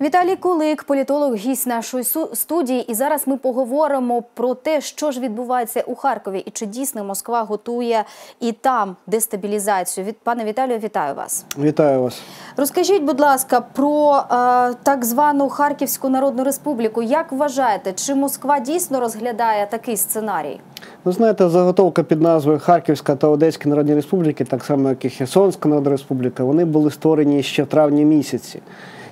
Віталій Кулик, політолог, гість нашої студії. І зараз ми поговоримо про те, що ж відбувається у Харкові, і чи дійсно Москва готує і там дестабілізацію. Від пане Віталію, вітаю вас. Вітаю вас. Розкажіть, будь ласка, про е, так звану Харківську Народну Республіку. Як вважаєте, чи Москва дійсно розглядає такий сценарій? Ви знаєте, заготовка під назвою Харківська та Одеська Народні Республіки, так само як і Херсонська Народна Республіка, вони були створені ще в травні місяці.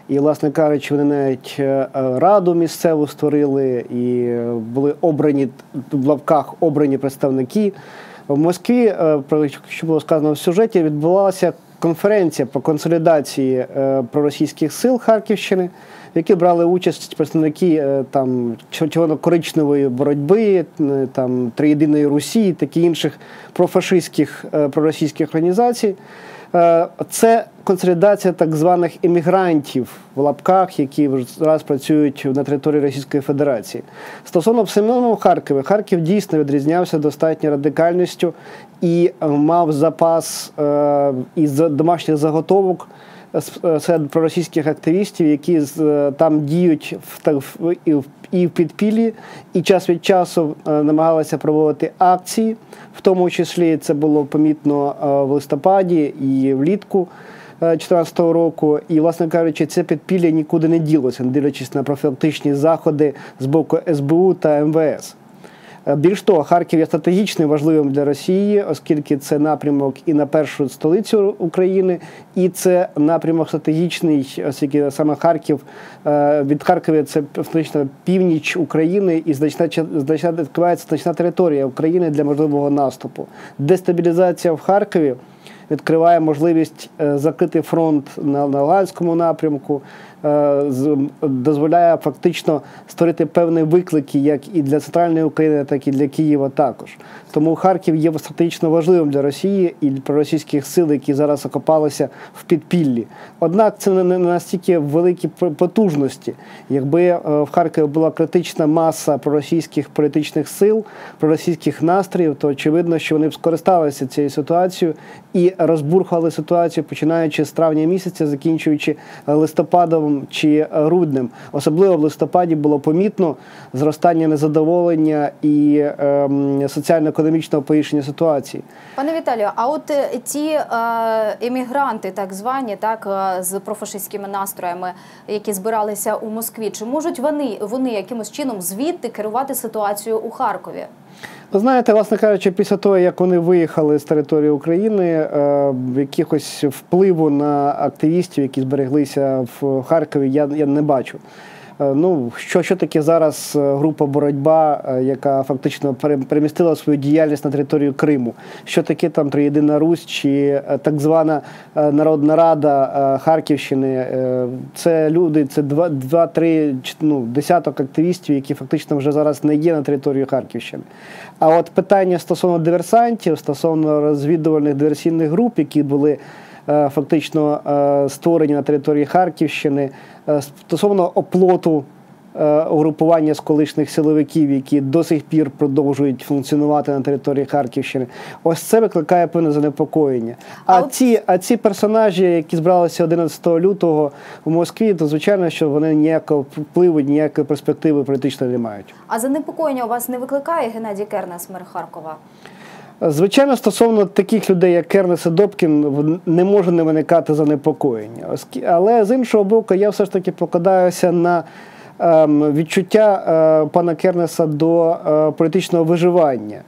І, власне кажучи, вони навіть е, раду місцеву створили і були обрані в лавках обрані представники. В Москві, е, про що було сказано в сюжеті, відбувалася конференція по консолідації е, проросійських сил Харківщини, в якій брали участь представники там червоно-коричневої боротьби, там триєдиної Росії, такі інших профашистських проросійських організацій. Е, це консолідація так званих іммігрантів в лапках, які зараз працюють на території Російської Федерації. Стосовно в самому Харкові, Харків дійсно відрізнявся достатньо радикальністю і мав запас е, із домашніх заготовок. Е, серед проросійських активістів, які там діють в і в підпіллі, і час від часу намагалися проводити акції в тому числі це було помітно е, в листопаді і влітку 2014 е, року. І, власне кажучи, це підпілля нікуди не ділося, не дивлячись на профілактичні заходи з боку СБУ та МВС. Е, більш того, Харків є стратегічно важливим для Росії, оскільки це напрямок і на першу столицю України, і це напрямок стратегічний, оскільки саме Харків е, від Харкова це фактично північ України і значна значна відкривається значна територія України для можливого наступу. Дестабілізація в Харкові відкриває можливість е, закрити фронт на Луганському напрямку, дозволяє фактично створити певні виклики як і для центральної України, так і для Києва. Також тому Харків є стратегічно важливим для Росії і для російських сил, які зараз окопалися в підпіллі. Однак це не настільки великі потужності. Якби е, в Харкові була критична маса проросійських політичних сил, проросійських настроїв, то очевидно, що вони б скористалися цією ситуацією і розбурхали ситуацію, починаючи з травня місяця, закінчуючи листопадом чи груднем. Особливо в листопаді було помітно зростання незадоволення і е, соціально-економічного погіршення ситуації. Пане Віталію, а от е, ті е, емігранти, так звані, так е, з профашистськими настроями, які збиралися у Москві, чи можуть вони вони якимось чином звідти керувати ситуацією у Харкові? Ви знаєте, власне кажучи, після того, як вони виїхали з території України, е, якихось впливу на активістів, які збереглися в Харкові, я, я не бачу. Е, ну, що що таке зараз е, група боротьба, е, яка фактично перемістила свою діяльність на територію Криму? Що таке там Триєдина Русь чи так звана Народна Рада Харківщини? Це люди, це два-три ну, десяток активістів, які фактично вже зараз не є на території Харківщини. А от питання стосовно диверсантів, стосовно розвідувальних диверсійних груп, які були. Е, фактично е, створені на території Харківщини е, стосовно оплоту. Угрупування з колишніх силовиків, які до сих пір продовжують функціонувати на території Харківщини, ось це викликає певне занепокоєння. А, а ці а ці персонажі, які збралися 11 лютого в Москві, то звичайно, що вони ніякого впливу, ніякої перспективи політичної не мають. А занепокоєння у вас не викликає Геннадій Кернес, мер Харкова? Звичайно, стосовно таких людей, як Кернес і Добкін, не може не виникати занепокоєння. Але з іншого боку, я все ж таки покладаюся на ем, відчуття е, пана Кернеса до е, політичного виживання.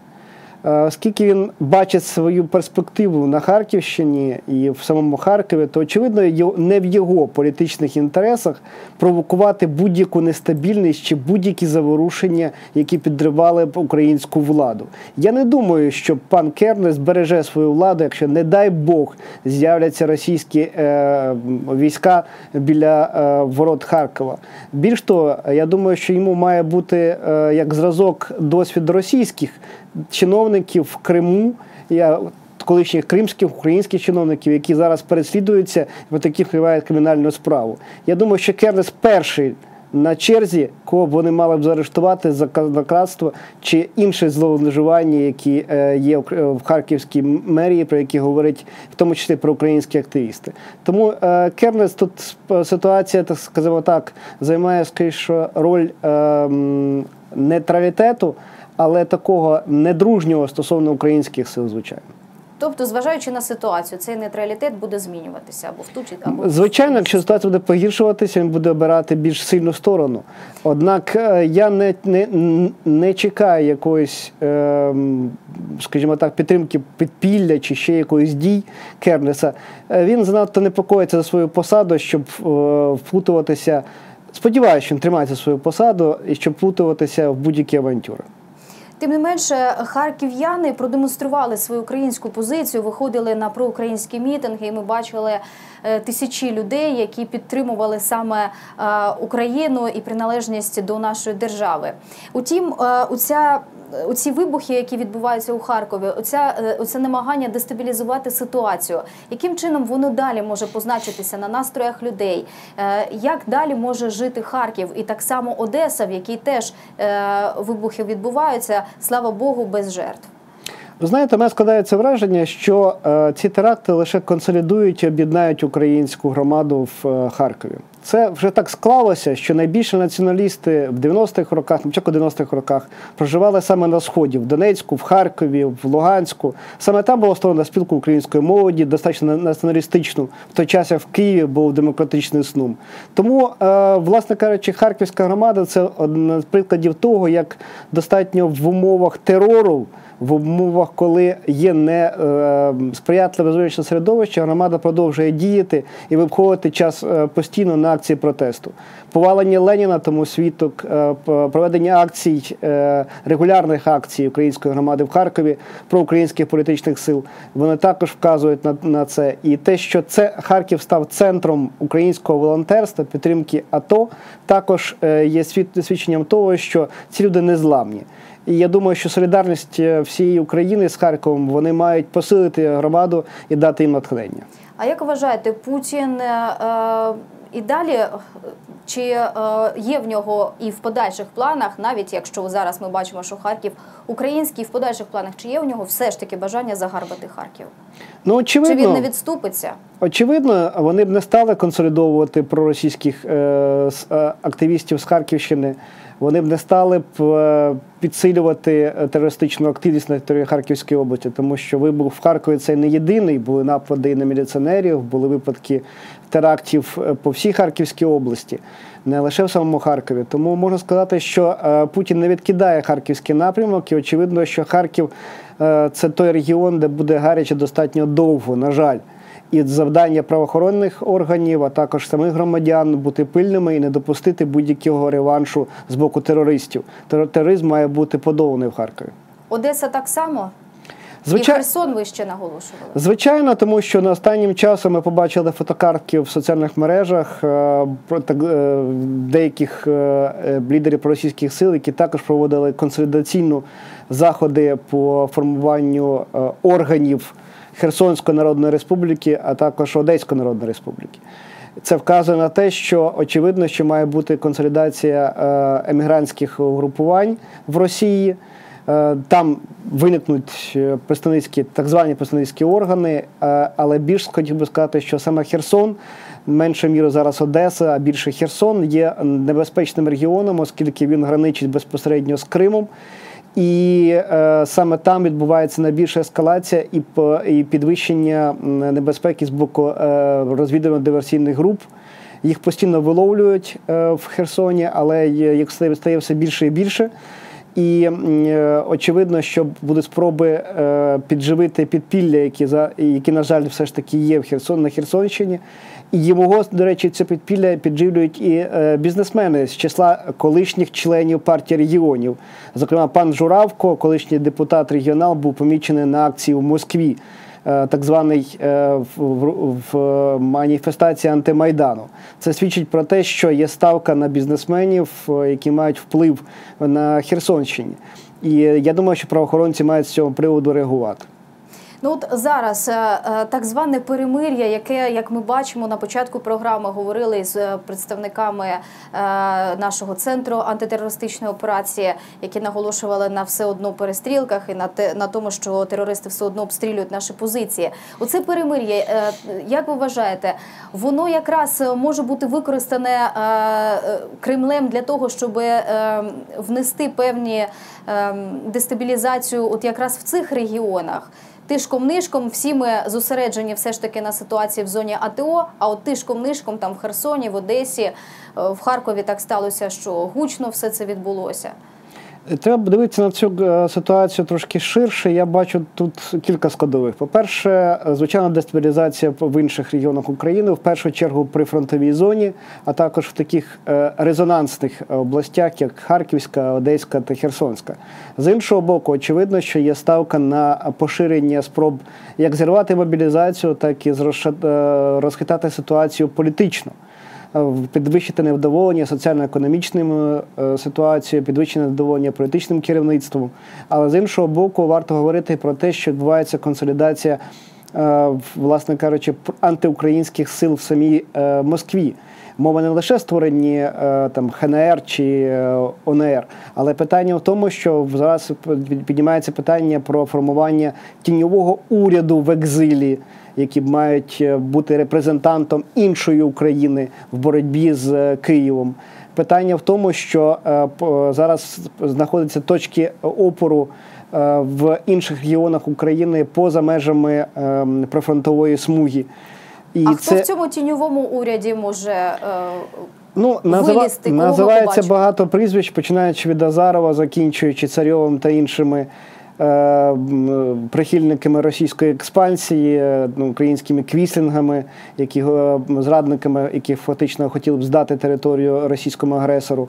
Е, оскільки він бачить свою перспективу на Харківщині і в самому Харкові, то очевидно не в його політичних інтересах провокувати будь-яку нестабільність чи будь-які заворушення, які підривали б українську владу. Я не думаю, що пан Кернес збереже свою владу, якщо, не дай Бог, з'являться російські е, війська біля е, ворот Харкова. Більш того, я думаю, що йому має бути е, як зразок досвід російських чиновників в Криму. Я Колишніх кримських українських чиновників, які зараз переслідуються і такі вкривають кримінальну справу. Я думаю, що Кернес перший на черзі, кого б вони мали б заарештувати за казнократство чи інше зловживання, які е, є в- Харківській мерії, про які говорять в тому числі про українські активісти. Тому е, Кернес тут ситуація, так скажімо так, займає скоріше роль е, м, нейтралітету, але такого недружнього стосовно українських сил, звичайно. Тобто, зважаючи на ситуацію, цей нейтралітет буде змінюватися або в ту чи або Звичайно, якщо ситуація буде погіршуватися, він буде обирати більш сильну сторону. Однак е, я не, не, не чекаю якоїсь, е, скажімо так, підтримки підпілля чи ще якоїсь дій Кернеса. Е, Він занадто непокоїться за свою посаду, щоб е, вплутуватися. Сподіваюся, що він тримається свою посаду і щоб вплутуватися в будь-які авантюри. Тим не менше, харків'яни продемонстрували свою українську позицію, виходили на проукраїнські мітинги. І ми бачили тисячі людей, які підтримували саме е, Україну і приналежність до нашої держави. Утім, е, оця Оці вибухи, які відбуваються у Харкові, оця, е, оце намагання дестабілізувати ситуацію, яким чином воно далі може позначитися на настроях людей? Е, Як далі може жити Харків і так само Одеса, в якій теж е, вибухи відбуваються, слава Богу, без жертв? Ви знаєте, у мене складається враження, що е, ці теракти лише консолідують і об'єднають українську громаду в е, Харкові. Це вже так склалося, що найбільше націоналісти в 90-х роках, на початку 90-х роках, проживали саме на сході, в Донецьку, в Харкові, в Луганську. Саме там була створена спілка української молоді, достатньо націоналістичну, в той час як в Києві був демократичний снум. Тому, е, власне кажучи, харківська громада це один з прикладів того, як достатньо в умовах терору в умовах, коли є не е, сприятливе зовнішнє середовище, громада продовжує діяти і виходити час е, постійно на акції протесту. Повалення Леніна, тому свідок е, проведення акцій, регулярних акцій української громади в Харкові про українських політичних сил. Вони також вказують на, на це. І те, що це Харків став центром українського волонтерства, підтримки АТО, також є свід- свідченням того, що ці люди не зламні. І я думаю, що солідарність е, всієї України з Харковом вони мають посилити громаду і дати їм натхнення. А як вважаєте, Путін е, е, і далі е, чи е, є в нього і в подальших планах, навіть якщо зараз ми бачимо, що Харків український, в подальших планах, чи є у нього все ж таки бажання загарбати Харків? Ну, Чи очевидно, він не відступиться? очевидно, вони б не стали консолідовувати проросійських е, е, активістів з Харківщини. Вони б не стали б е, підсилювати е, терористичну активність на території Харківської області, тому що вибух в Харкові це не єдиний. Були напади на міліціонерів, були випадки терактів по всій Харківській області, не лише в самому Харкові. Тому можна сказати, що е, Путін не відкидає харківський напрямок, і очевидно, що Харків е, це той регіон, де буде гаряче достатньо довго, на жаль. І завдання правоохоронних органів, а також самих громадян бути пильними і не допустити будь-якого реваншу з боку терористів. Тер- Тероризм має бути подоланий в Харкові. Одеса так само? І Херсон ви ще наголошували. Звичайно, тому що на останнім часом ми побачили фотокартки в соціальних мережах е, про так, е, деяких е, лідерів проросійських сил, які також проводили консолідаційну заходи по формуванню органів Херсонської Народної Республіки, а також Одеської Народної Республіки. Це вказує на те, що очевидно, що має бути консолідація емігрантських угрупувань в Росії. Е, Там виникнуть е, представницькі так звані представницькі органи, е, але більш хотів би сказати, що саме Херсон, менше міру зараз Одеса, а більше Херсон є небезпечним регіоном, оскільки він граничить безпосередньо з Кримом. І е, саме там відбувається найбільша ескалація і, і підвищення небезпеки з боку е, розвідувально-диверсійних груп. Їх постійно виловлюють е, в Херсоні, але стає стає все більше і більше. І е, очевидно, що будуть спроби е, підживити підпілля, які за які, на жаль, все ж таки є в Херсон на Херсонщині. І його, до речі, це підпілля підживлюють і е, бізнесмени з числа колишніх членів партії регіонів. Зокрема, пан Журавко, колишній депутат регіонал, був помічений на акції в Москві. Е, Так званий е, в, в, маніфестації антимайдану. Це свідчить про те, що є ставка на бізнесменів, е, які мають вплив на Херсонщині. І я думаю, що правоохоронці мають з цього приводу реагувати. Ну от зараз е, е, так зване перемир'я, яке, як ми бачимо, на початку програми говорили з представниками е, нашого центру антитерористичної операції, які наголошували на все одно перестрілках і на те на тому, що терористи все одно обстрілюють наші позиції. Оце перемир'я, як ви вважаєте, воно якраз може бути використане Кремлем для того, щоб внести певні е, дестабілізацію, от якраз в цих регіонах. Тишком-нишком всі ми зосереджені все ж таки на ситуації в зоні АТО. А от тишком-нишком там в Херсоні, в Одесі, е, в Харкові так сталося, що гучно все це відбулося. Треба подивитися на цю е, ситуацію трошки ширше. Я бачу тут кілька складових. По-перше, е, звичайно, дестабілізація в інших регіонах України, в першу чергу при фронтовій зоні, а також в таких е, резонансних областях, як Харківська, Одеська та Херсонська. З іншого боку, очевидно, що є ставка на поширення спроб як зірвати мобілізацію, так і розхитати ситуацію політично підвищити невдоволення соціально-економічним е, ситуацією, підвищення невдоволення політичним керівництвом. Але з іншого боку, варто говорити про те, що відбувається консолідація, е, власне кажучи, антиукраїнських сил в самій е, Москві. Мова не лише створені е, там ХНР чи е, ОНР, але питання в тому, що зараз піднімається питання про формування тіньового уряду в екзилі, які мають е, бути репрезентантом іншої України в боротьбі з е, Києвом. Питання в тому, що е, зараз знаходяться точки опору в інших регіонах України поза межами е, прифронтової смуги. І а хто в цьому тіньовому уряді може Ну, назива... Називається багато прізвищ, починаючи від Азарова, закінчуючи Царьовим та іншими прихильниками російської експансії, е, ну, українськими квіслінгами, які, е, зрадниками, які фактично хотіли б здати територію російському агресору.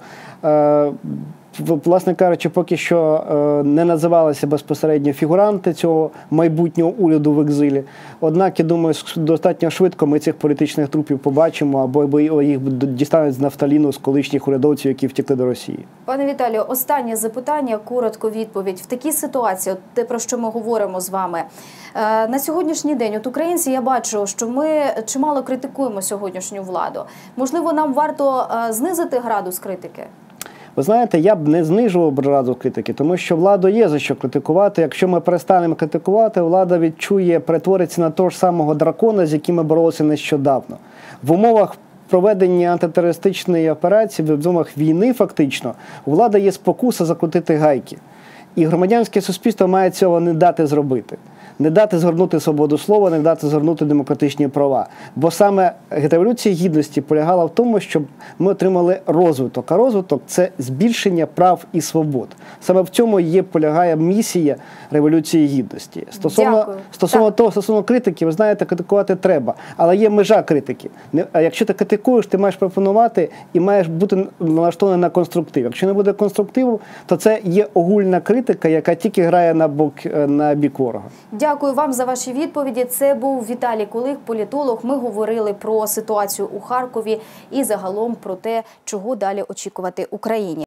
Власне кажучи, поки що е, не називалися безпосередньо фігуранти цього майбутнього уряду в екзилі. Однак, я думаю, достатньо швидко ми цих політичних трупів побачимо, або або їх дістануть з нафталіну з колишніх урядовців, які втекли до Росії. Пане Віталію, останнє запитання, коротко відповідь. В такій ситуації, от те, про що ми говоримо з вами. Е, На сьогоднішній день, от українці, я бачу, що ми чимало критикуємо сьогоднішню владу. Можливо, нам варто е, знизити градус критики? Ви знаєте, я б не знижував б разу критики, тому що владу є за що критикувати. Якщо ми перестанемо критикувати, влада відчує, перетвориться на того ж самого дракона, з яким ми боролися нещодавно. В умовах проведення антитерористичної операції, в умовах війни, фактично, у влади є спокуса закрутити гайки. І громадянське суспільство має цього не дати зробити. Не дати згорнути свободу слова, не дати згорнути демократичні права. Бо саме революція гідності полягала в тому, щоб ми отримали розвиток. А розвиток це збільшення прав і свобод. Саме в цьому є полягає місія революції гідності. Стосовно Дякую. стосовно Так. того, стосовно критики, ви знаєте, критикувати треба, але є межа критики. А якщо ти критикуєш, ти маєш пропонувати і маєш бути налаштований на конструктив. Якщо не буде конструктиву, то це є огульна критика, яка тільки грає на бок е, на бік ворога. Дякую вам за ваші відповіді. Це був Віталій Кулик, політолог. Ми говорили про ситуацію у Харкові і загалом про те, чого далі очікувати Україні.